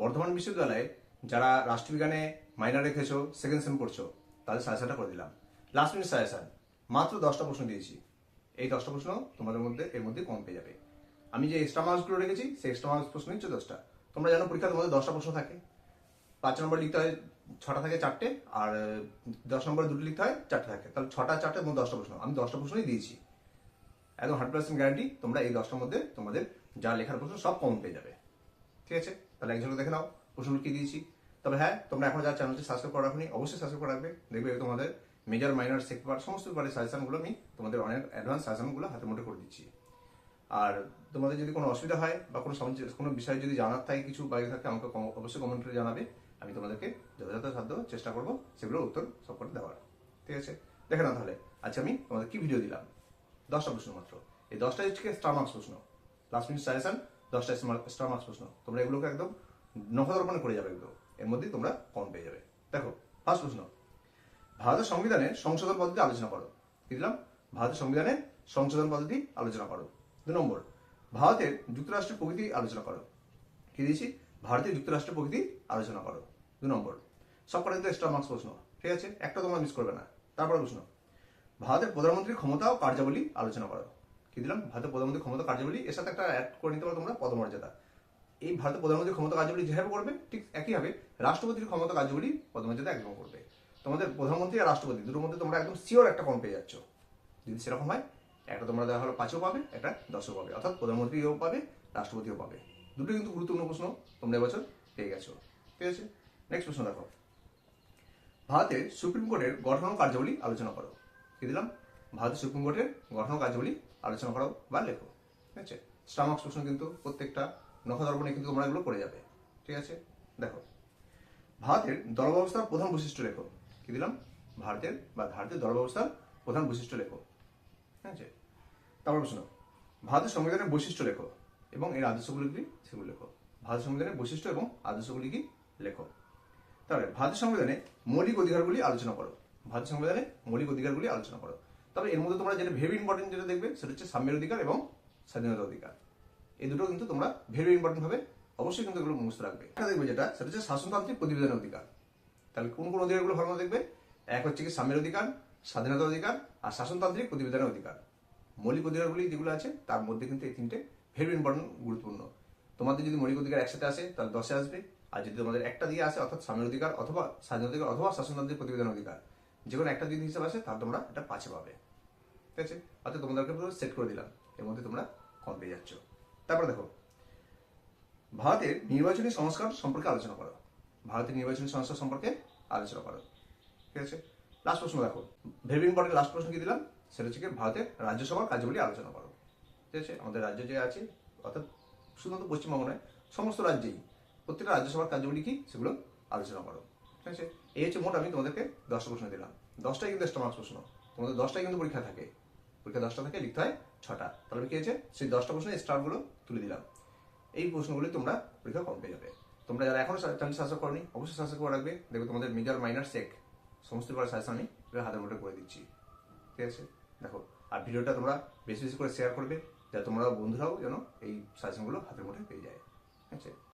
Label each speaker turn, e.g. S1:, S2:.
S1: বর্ধমান বিশ্ববিদ্যালয়ে যারা রাষ্ট্রবিজ্ঞানে মাইনার রেখেছো সেকেন্ড সেম করছ, তাদের সাজেশনটা করে দিলাম। লাস্ট মিনিট সাজেশন মাত্র দশটা প্রশ্ন দিয়েছি। এই দশটা প্রশ্ন তোমাদের মধ্যে, এর মধ্যে কম পেয়ে যাবে। আমি যে এক্সট্রা মার্কসগুলো রেখেছি, সেই এক্সট্রা মার্কস প্রশ্ন হচ্ছে দশটা। তোমরা জানো পরীক্ষা তোমাদের দশটা প্রশ্ন থাকে। পাঁচ নম্বর লিখতে হয় ছটা থাকে চারটে, আর দশ নম্বরে দুটো লিখতে হয় চারটে থাকে। তাহলে ছটা, চারটে এবং দশটা প্রশ্ন। আমি দশটা প্রশ্নই দিয়েছি। একদম হান্ড্রেড পার্সেন্ট গ্যারান্টি তোমরা এই দশটার মধ্যে তোমাদের যা লেখার প্রশ্ন সব কম পেয়ে যাবে। ঠিক আছে? তাহলে একজনকে দেখে নাও প্রশ্নগুলো কি দিয়েছি। তবে হ্যাঁ তোমরা এখন যা চ্যানেলটি সাবস্ক্রাইব করে রাখনি, অবশ্যই সাবস্ক্রাইব করে রাখবে। দেখবে তোমাদের মেজর মাইনর সেক পেপার সমস্ত পেপারের সাজেশনগুলো আমি তোমাদের অনেক অ্যাডভান্স সাজেশনগুলো হাতে মুঠে করে দিচ্ছি। আর তোমাদের যদি কোনো অসুবিধা হয় বা কোনো কোনো বিষয়ে যদি জানার থাকে কিছু বাইরে থাকে, আমাকে অবশ্যই কমেন্ট করে জানাবে। আমি তোমাদেরকে যথাযথ সাধ্য চেষ্টা করব, সেগুলোর উত্তর সব করে দেওয়ার। ঠিক আছে? দেখে না তাহলে আচ্ছা আমি তোমাদের কি ভিডিও দিলাম? দশটা প্রশ্ন মাত্র। এই দশটা হচ্ছে স্টার মার্কস প্রশ্ন। লাস্ট মিনিট সাজেশন দশটা স্টার মার্কস প্রশ্ন। তোমরা এগুলোকে একদম নখদর্পণে করে যাবে এগুলো এর মধ্যেই তোমরা কম পেয়ে যাবে। দেখো ফার্স্ট প্রশ্ন। ভারতের সংবিধানে সংশোধন পদ্ধতি আলোচনা করো। কি দিলাম? ভারতের সংবিধানে সংশোধন পদ্ধতি আলোচনা করো। দু নম্বর, ভারতের যুক্তরাষ্ট্রের প্রকৃতি আলোচনা করো। কি দিয়েছি? ভারতীয় যুক্তরাষ্ট্রের প্রকৃতি আলোচনা করো। দু নম্বর, সব কটা কিন্তু এক্সট্রা মার্কস প্রশ্ন। ঠিক আছে? একটা তোমরা মিস করবে না। তারপরে প্রশ্ন। ভারতের প্রধানমন্ত্রীর ক্ষমতা ও কার্যাবলী আলোচনা করো। কি দিলাম, ভারতের প্রধানমন্ত্রীর ক্ষমতা কার্যাবলী এর সাথে একটা অ্যাড করে নিতে পারো তোমরা, পদমর্যাদা। এই ভারতের প্রধানমন্ত্রীর ক্ষমতা কার্যাবলী যেভাবে করবে, ঠিক একইভাবে রাষ্ট্রপতির ক্ষমতা কার্যাবলী পদমর্যাদা একদম করবে। তোমাদের প্রধানমন্ত্রী আর রাষ্ট্রপতি দুটোর মধ্যে তোমরা একদম শিওর একটা কম পেয়ে যাচ্ছ। যদি সেরকম হয়, একটা তোমরা দেখা হলো পাঁচও পাবে, একটা দশও পাবে, অর্থাৎ প্রধানমন্ত্রীও পাবে, রাষ্ট্রপতিও পাবে। দুটো কিন্তু গুরুত্বপূর্ণ প্রশ্ন, তোমরা এবছর পেয়ে গেছো। ঠিক আছে? নেক্সট প্রশ্ন দেখো। ভারতের সুপ্রিম কোর্টের গঠন কার্যাবলী আলোচনা করো। কি দিলাম? ভারতের সুপ্রিম কোর্টের গঠন কাজগুলি আলোচনা করো বা লেখো। ঠিক আছে? স্টামাক্স প্রশ্ন কিন্তু প্রত্যেকটা নখদর্পণে কিন্তু তোমরা এগুলো করে যাবে। ঠিক আছে? দেখো, ভারতের দল ব্যবস্থার প্রধান বৈশিষ্ট্য লেখো। কি দিলাম? ভারতের বা ভারতের দল ব্যবস্থার প্রধান বৈশিষ্ট্য লেখো। ঠিক আছে? তারপর প্রশ্ন, ভারতের সংবিধানের বৈশিষ্ট্য লেখো এবং এর আদর্শগুলি কি? সেগুলো লেখো। ভারত সংবিধানের বৈশিষ্ট্য এবং আদর্শগুলি কি? লেখো। তাহলে, ভারতের সংবিধানে মৌলিক অধিকারগুলি আলোচনা করো। ভারতের সংবিধানে মৌলিক অধিকারগুলি আলোচনা করো। তবে এর মধ্যে তোমরা যেটা ভেরি ইম্পর্টেন্ট যেটা দেখবে, সেটা হচ্ছে সাম্যের অধিকার এবং স্বাধীনতা অধিকার। এই দুটো কিন্তু তোমরা ভেরি ইম্পর্টেন্ট ভাবে অবশ্যই কিন্তু এগুলো মুখস্থ রাখবে। একটা দেখবে যেটা, সেটা হচ্ছে শাসনতান্ত্রিক প্রতিবেদনের অধিকার। তাহলে কোন কোন অধিকারগুলো ভালো দেখবে? এক হচ্ছে কি সাম্যের অধিকার স্বাধীনতা অধিকার আর শাসনতান্ত্রিক প্রতিবেদনের অধিকার। মৌলিক অধিকারগুলি যেগুলো আছে, তার মধ্যে কিন্তু এই তিনটে ভেরি ইম্পর্টেন্ট গুরুত্বপূর্ণ। তোমাদের যদি মৌলিক অধিকার একসাথে আসে, তাহলে দশে আসবে। আর যদি তোমাদের একটা দিয়ে আসে, অর্থাৎ স্বামীর অধিকার অথবা স্বাধীনতা অধিকার অথবা শাসনতান্ত্রিক প্রতিবেদন অধিকার যে কোনো একটা যদি হিসাবে আসে, তাহলে তোমরা এটা পাঁচে পাবে। ঠিক আছে? অর্থাৎ তোমাদেরকে পুরো সেট করে দিলাম। এর মধ্যে তোমরা কম পেয়ে যাচ্ছ। তারপরে দেখো, ভারতের নির্বাচনী সংস্কার সম্পর্কে আলোচনা করো। ভারতের নির্বাচনী সংস্কার সম্পর্কে আলোচনা করো। ঠিক আছে? লাস্ট প্রশ্ন দেখো ভেরি ইম্পর্টেন্ট লাস্ট প্রশ্ন কি দিলাম? সেটা হচ্ছে কি ভারতের রাজ্যসভার কার্যবলী আলোচনা করো। ঠিক আছে? আমাদের রাজ্য যে আছে, অর্থাৎ শুধুমাত্র পশ্চিমবঙ্গ নয়, সমস্ত রাজ্যেই প্রত্যেকটা রাজ্যসভার কার্যবলী কি? সেগুলো আলোচনা করো। ঠিক আছে? এই হচ্ছে মোট আমি তোমাদেরকে দশটা প্রশ্ন দিলাম। দশটাই কিন্তু এক্সট্রা মার্কস প্রশ্ন। তোমাদের দশটাই কিন্তু পরীক্ষা থাকে। পরীক্ষা দশটা থেকে লিখতে হয় ছটা। তাহলে কি হয়েছে? সেই দশটা প্রশ্নের স্টারগুলো তুলে দিলাম। এই প্রশ্নগুলি তোমরা পরীক্ষা কম পেয়ে যাবে। তোমরা যারা এখনও চ্যানেল সাবস্ক্রাইব করনি, অবশ্যই সাবস্ক্রাইব করে রাখবে। দেখবে তোমাদের মেজর মাইনার সেক সমস্ত ব্যাপারে সাজেশন আমি হাতের মুঠে করে দিচ্ছি। ঠিক আছে? দেখো, আর ভিডিওটা তোমরা বেশি বেশি করে শেয়ার করবে, যাতে তোমরা বন্ধুরাও যেন এই সাজেশনগুলো হাতের মুঠে পেয়ে যায়। ঠিক আছে?